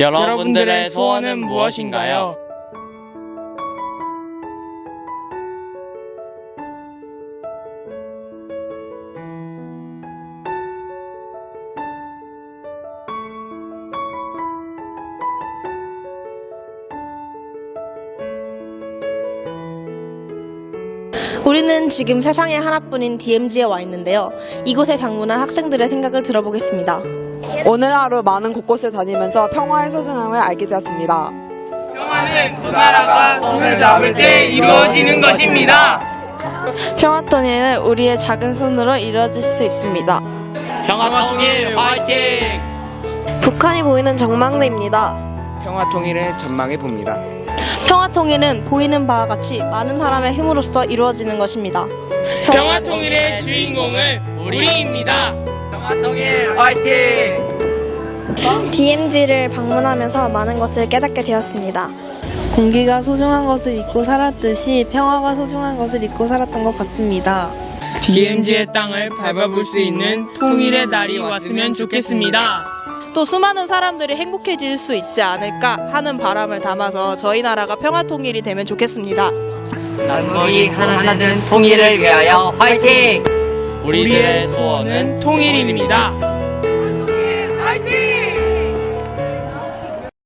여러분들의 소원은 무엇인가요? 우리는 지금 세상에 하나뿐인 DMZ에 와 있는데요. 이곳에 방문한 학생들의 생각을 들어보겠습니다. 오늘 하루 많은 곳곳을 다니면서 평화의 소중함을 알게 되었습니다. 평화는 두 나라가 손을 잡을 때 이루어지는 것입니다. 평화 통일은 우리의 작은 손으로 이루어질 수 있습니다. 평화 통일 화이팅! 북한이 보이는 전망대입니다. 평화 통일을 전망해 봅니다. 평화 통일은 보이는 바와 같이 많은 사람의 힘으로써 이루어지는 것입니다. 평화 통일의 주인공은 우리입니다. 화이팅! DMZ를 방문하면서 많은 것을 깨닫게 되었습니다. 공기가 소중한 것을 잊고 살았듯이 평화가 소중한 것을 잊고 살았던 것 같습니다. DMZ의 땅을 밟아볼 수 있는 통일의 날이 왔으면 좋겠습니다. 또 수많은 사람들이 행복해질 수 있지 않을까 하는 바람을 담아서 저희 나라가 평화 통일이 되면 좋겠습니다. 남북이 하나된 통일을 위하여 화이팅! 우리들의 소원은 통일입니다.